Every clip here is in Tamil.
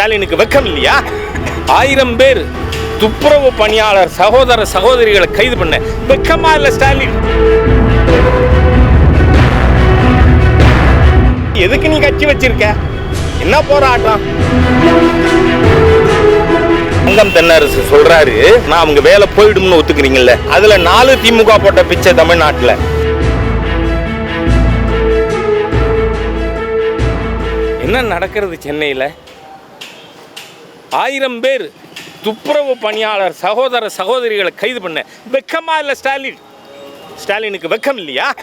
ஸ்டாலினுக்கு வெக்கம் இல்லையா? ஆயிரம் பேர் துப்புரவு பணியாளர் சகோதர சகோதரிகளை கைது பண்ண வெக்கமா இல்ல ஸ்டாலின்? எதுக்கு நீ கட்சி வச்சிருக்க? என்ன போராட்டம்? தங்கம் தென்னரசு சொல்றாரு நான் அவங்க வேலை போயிடும்னு ஒத்துக்கிறீங்கல்ல. அதுல நாலு திமுக போட்ட பிச்சை தமிழ்நாட்டுல. என்ன நடக்கிறது சென்னையில்? ஆயிரம் பேர் துப்புரவு பணியாளர் சகோதர சகோதரிகளை கைது பண்ண. வெக்கமா இல்லை ஸ்டாலின்? ஸ்டாலினுக்கு வெக்கம் இல்லையா?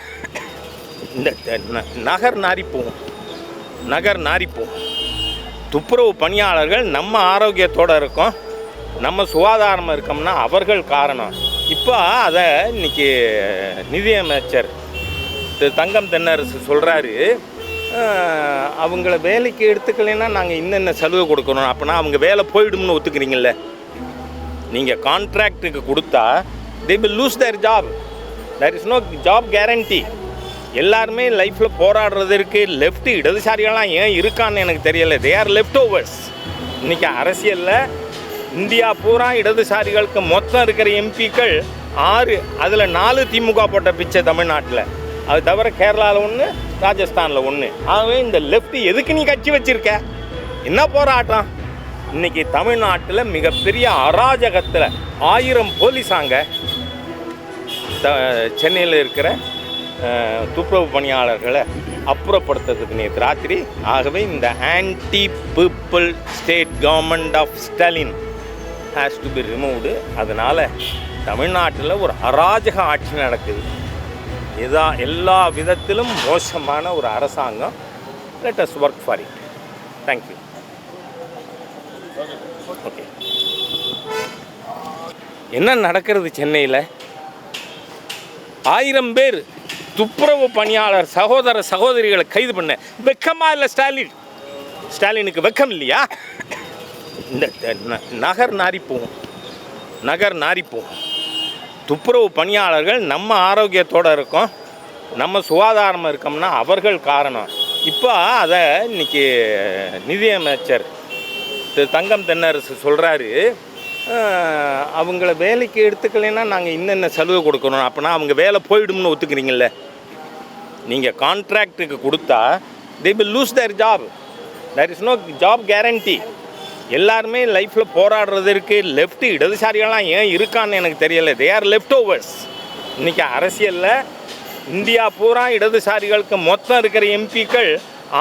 இந்த நகர் நாரி நகர் நாரி துப்புரவு பணியாளர்கள் நம்ம ஆரோக்கியத்தோடு இருக்கோம். நம்ம சுகாதாரமாக இருக்கோம்னா அவர்கள் காரணம். இப்போ அதை இன்னைக்கு நிதியமைச்சர் திரு தங்கம் தென்னரசு சொல்கிறாரு அவங்கள வேலைக்கு எடுத்துக்கலைன்னா நாங்கள் இன்னென்ன சலுகை கொடுக்கணும்? அப்போனா அவங்க வேலை போயிடும்னு ஒத்துக்கிறீங்கள நீங்கள் கான்ட்ராக்டுக்கு கொடுத்தா they will lose their job there is no job guarantee எல்லாருமே லைஃப்பில் போராடுறதற்கு லெஃப்ட் இடதுசாரிகள்லாம் ஏன் இருக்கான்னு எனக்கு தெரியல. தே ஆர் லெஃப்ட் ஓவர்ஸ் இன்றைக்கி அரசியலில் இந்தியா பூரா இடதுசாரிகளுக்கு மொத்தம் இருக்கிற எம்பிக்கள் ஆறு அதில் நாலு திமுக போட்ட பிச்சை தமிழ்நாட்டில். அது தவிர கேரளாவில் ஒன்று ராஜஸ்தானில் ஒன்று ஆகவே இந்த லெஃப்ட் எதுக்கு நீ கட்சி வச்சிருக்க? என்ன போராட்டம்? இன்னைக்கு தமிழ்நாட்டில் மிகப்பெரிய அராஜகத்தில் ஆயிரம் போலீஸாங்க சென்னையில் இருக்கிற துப்புரவு பணியாளர்களை அப்புறப்படுத்துறதுக்கு நேற்று ராத்திரி ஆகவே இந்த anti people state government of Stalin has to be removed அதனால் தமிழ்நாட்டில் ஒரு அராஜக ஆட்சி நடக்குது. இதா எல்லா விதத்திலும் மோசமான ஒரு அரசாங்கம். Let us work for it thank you okay என்ன நடக்கிறது சென்னையில்? ஆயிரம் பேர் துப்புரவு பணியாளர் சகோதர சகோதரிகளை கைது பண்ண. வெக்கமா இல்லை ஸ்டாலின்? ஸ்டாலினுக்கு வெக்கம் இல்லையா? இந்த ந- நகர் நாரி போகும் நகர் நாரி போகும் துப்புரவு பணியாளர்கள் நம்ம ஆரோக்கியத்தோடு இருக்கோம். நம்ம சுகாதாரமாக இருக்கோம்னா அவர்கள் காரணம். இப்போ அதை இன்னைக்கு நிதியமைச்சர் திரு தங்கம் தென்னரசு சொல்கிறாரு அவங்கள வேலைக்கு எடுத்துக்கலைன்னா நாங்கள் இன்னென்ன சலுகை கொடுக்கணும்? அப்போனா அவங்க வேலை போயிடும்னு ஒத்துக்கிறீங்கள நீங்கள் கான்ட்ராக்டுக்கு கொடுத்தா they will lose their job there is no job guarantee எல்லாருமே லைஃப்பில் போராடுறதற்கு லெஃப்ட்டு இடதுசாரிகள்லாம் ஏன் இருக்கான்னு எனக்கு தெரியல. தே ஆர் லெஃப்ட் ஓவர்ஸ் இன்றைக்கி அரசியலில் இந்தியா பூரா இடதுசாரிகளுக்கு மொத்தம் இருக்கிற எம்பிக்கள்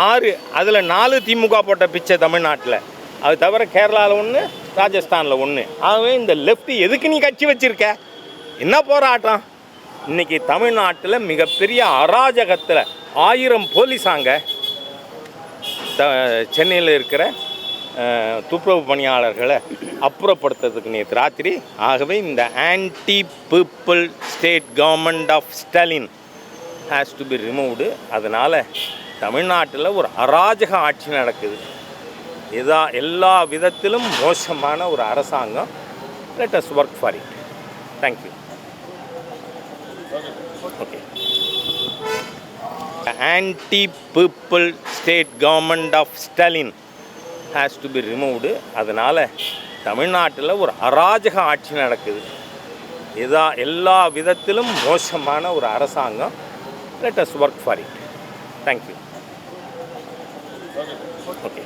ஆறு அதில் நாலு திமுக போட்ட பிச்சை தமிழ்நாட்டில். அது தவிர கேரளாவில் ஒன்று ராஜஸ்தானில் ஒன்று ஆகவே இந்த லெஃப்ட் எதுக்கு நீ கட்சி வச்சிருக்க? என்ன போராட்டம்? இன்றைக்கி தமிழ்நாட்டில் மிகப்பெரிய அராஜகத்தில் ஆயிரம் போலீஸாங்க த சென்னையில் இருக்கிற துப்புரவு பணியாளர்களை அப்புறப்படுத்துறதுக்கு நேற்று ராத்திரி. ஆகவே இந்த anti people state government of Stalin has to be removed அதனால் தமிழ்நாட்டில் ஒரு அராஜக ஆட்சி நடக்குது. இதா எல்லா விதத்திலும் மோசமான ஒரு அரசாங்கம். Let us work for it thank you okay anti people state government of Stalin has to be removed அதனால் தமிழ்நாட்டில் ஒரு அராஜக ஆட்சி நடக்குது. இதாக எல்லா விதத்திலும் மோசமான ஒரு அரசாங்கம். Let us work for it thank you okay